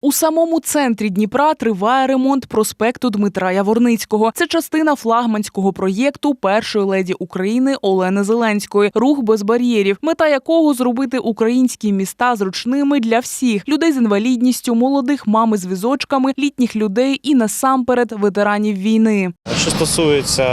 У самому центрі Дніпра триває ремонт проспекту Дмитра Яворницького. Це частина флагманського проєкту першої леді України Олени Зеленської Рух без бар'єрів, мета якого зробити українські міста зручними для всіх людей з інвалідністю, молодих мами з візочками, літніх людей і насамперед ветеранів війни. Що стосується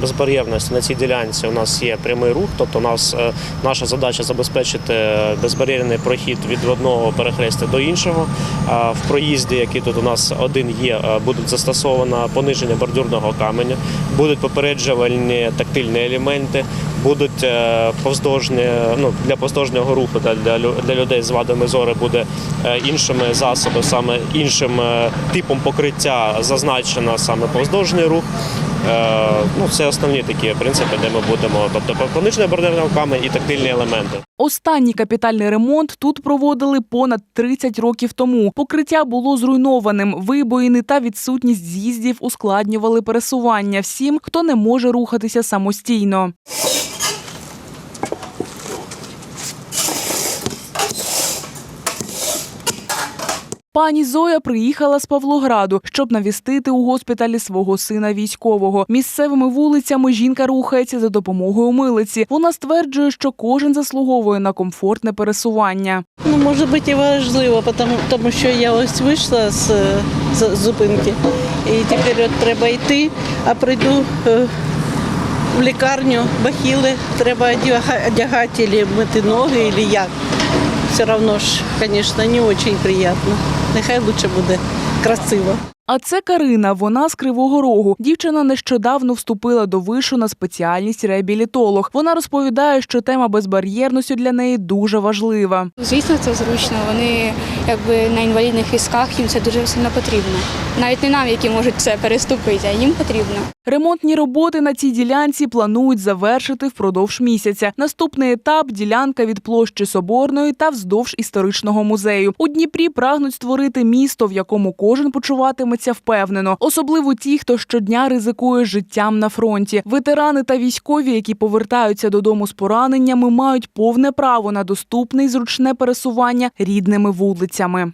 безбар'єрності на цій ділянці, у нас є прямий рух, тобто у нас е, наша задача забезпечити безбар'єрний прохід від одного перехрестя до іншого. В проїзді, який тут у нас один є, будуть застосовано пониження бордюрного каменю, будуть попереджувальні тактильні елементи, будуть е, повздовжні, ну для повздовжнього руху для, для, для людей з вадами зору буде е, іншими засобами, саме іншим е, типом покриття зазначено саме повздовжний рух. Е, Ну, це основні такі принципи, де ми будемо, тобто пониження бордюрного камінь і тактильні елементи. Останній капітальний ремонт тут проводили понад 30 років тому. Покриття було зруйнованим. Вибоїни та відсутність з'їздів ускладнювали пересування всім, хто не може рухатися самостійно. Пані Зоя приїхала з Павлограду, щоб навістити у госпіталі свого сина військового. Місцевими вулицями жінка рухається за допомогою милиці. Вона стверджує, що кожен заслуговує на комфортне пересування. Ну, може бути важливо, тому, що я ось вийшла з, з зупинки і тепер от треба йти, а прийду е, в лікарню, бахіли, треба одяга- одягати, мити ноги, або як. Все одно ж, звісно, не дуже приятно. Нехай краще буде красиво. А це Карина. Вона з Кривого Рогу. Дівчина нещодавно вступила до вишу на спеціальність реабілітолог. Вона розповідає, що тема безбар'єрності для неї дуже важлива. Звісно, це зручно. Вони якби на інвалідних візках їм це дуже сильно потрібно. Навіть не нам, які можуть це переступити, а їм потрібно. Ремонтні роботи на цій ділянці планують завершити впродовж місяця. Наступний етап ділянка від площі Соборної та вздовж історичного музею. У Дніпрі прагнуть створити місто, в якому кожен почуватиметься впевнено, особливо ті, хто щодня ризикує життям на фронті. Ветерани та військові, які повертаються додому з пораненнями, мають повне право на доступне і зручне пересування рідними вулицями.